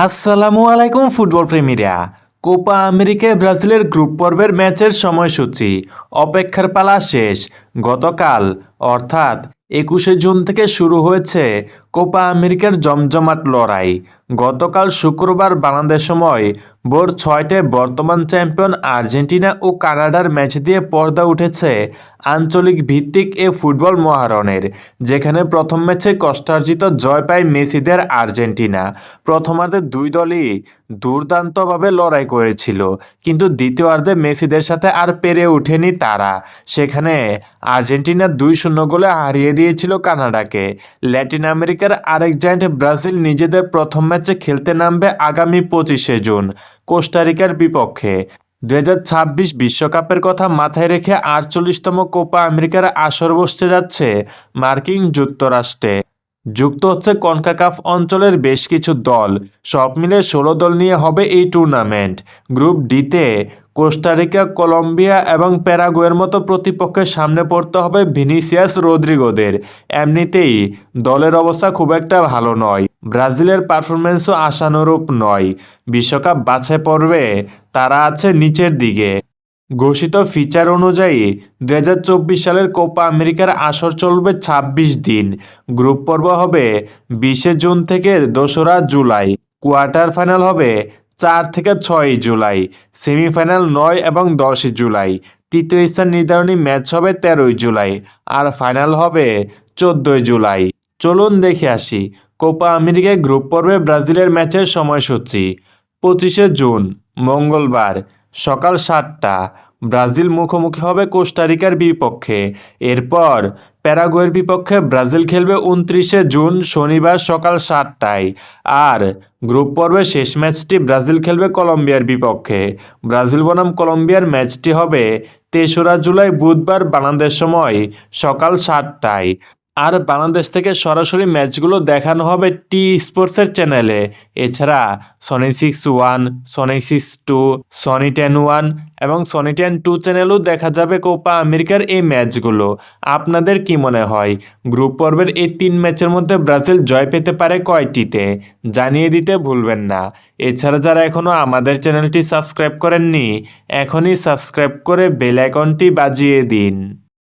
আসসালামু আলাইকুম, football প্রেমীরা। Copa আমেরিকায় ব্রাজিলের গ্রুপ পর্বের ম্যাচের সময়সূচি অপেক্ষার পালা শেষ। গতকাল, অর্থাৎ একুশে জুন থেকে শুরু হয়েছে কোপা আমেরিকার জমজমাট লড়াই। গতকাল শুক্রবার বাংলাদেশ সময় ভোর ছয়টায় বর্তমান চ্যাম্পিয়ন আর্জেন্টিনা ও কানাডার ম্যাচ দিয়ে পর্দা উঠেছে আঞ্চলিক ভিত্তিক এ ফুটবল মহারণের, যেখানে প্রথম ম্যাচে কষ্টার্জিত জয় পায় মেসিদের আর্জেন্টিনা। প্রথমার্ধে দুই দলই দুর্দান্তভাবে লড়াই করেছিল, কিন্তু দ্বিতীয়ার্ধে মেসিদের সাথে আর পেরে ওঠেনি তারা। সেখানে আর্জেন্টিনা দুই শূন্য গোলে হারিয়ে দিয়েছিল কানাডাকে। ল্যাটিন আমেরিকার আরেক জায়ান্ট ব্রাজিল নিজেদের প্রথম ম্যাচে খেলতে নামবে আগামী পঁচিশে জুন, কোস্টারিকার বিপক্ষে। দু বিশ্বকাপের কথা মাথায় রেখে আটচল্লিশতম কোপা আমেরিকার আসর বসতে যাচ্ছে মার্কিন যুক্তরাষ্ট্রে। যুক্ত হচ্ছে কনকাকাফ অঞ্চলের বেশ কিছু দল। সব মিলে ষোলো দল নিয়ে হবে এই টুর্নামেন্ট গ্রুপ ডিতে কোস্টারিকা কলম্বিয়া এবং প্যারাগুয়ের মতো প্রতিপক্ষের সামনে পড়তে হবে ভিনিসিয়াস রদ্রিগোদের। এমনিতেই দলের অবস্থা খুব একটা ভালো নয়। ব্রাজিলের পারফরমেন্সও আশানুরূপ নয়। বিশ্বকাপ বাছাই পর্বে তারা আছে নিচের দিকে। ঘোষিত ফিচার অনুযায়ী দু হাজার চব্বিশ সালের কোপা আমেরিকার আসর চলবে ২৬ দিন। গ্রুপ পর্ব হবে বিশে জুন থেকে দোসরা জুলাই। কোয়ার্টার ফাইনাল হবে চার থেকে ছয় জুলাই। সেমিফাইনাল নয় এবং দশই জুলাই। তৃতীয় স্থান নির্ধারণী ম্যাচ হবে তেরোই জুলাই আর ফাইনাল হবে চোদ্দোই জুলাই। চলুন দেখে আসি কোপা আমেরিকায় গ্রুপ পর্বে ব্রাজিলের ম্যাচের সময়সূচি। পঁচিশে জুন, মঙ্গলবার। সকাল সাতটা, ব্রাজিল মুখোমুখি হবে কোস্টারিকার বিপক্ষে। এরপর প্যারাগুয়ের বিপক্ষে ব্রাজিল খেলবে উনত্রিশে জুন শনিবার সকাল সাতটায়। আর গ্রুপ পর্বের শেষ ম্যাচটি ব্রাজিল খেলবে কলম্বিয়ার বিপক্ষে। ব্রাজিল বনাম কলম্বিয়ার ম্যাচটি হবে তেসরা জুলাই বুধবার বাংলাদেশ সময় সকাল সাতটায়। আর বাংলাদেশ থেকে সরাসরি ম্যাচগুলো দেখানো হবে টি স্পোর্টসের চ্যানেলে। এছাড়া Sony six one Sony six two Sony ten one এবং সনি টেন টু চ্যানেলেও দেখা যাবে কোপা আমেরিকার এই ম্যাচগুলো। আপনাদের কি মনে হয়? গ্রুপ পর্বের এই তিন ম্যাচের মধ্যে ব্রাজিল জয় পেতে পারে কয়টিতে? জানিয়ে দিতে ভুলবেন না। এছাড়া যারা এখনও আমাদের চ্যানেলটি সাবস্ক্রাইব করেননি, এখনই সাবস্ক্রাইব করে বেল আইকনটি বাজিয়ে দিন।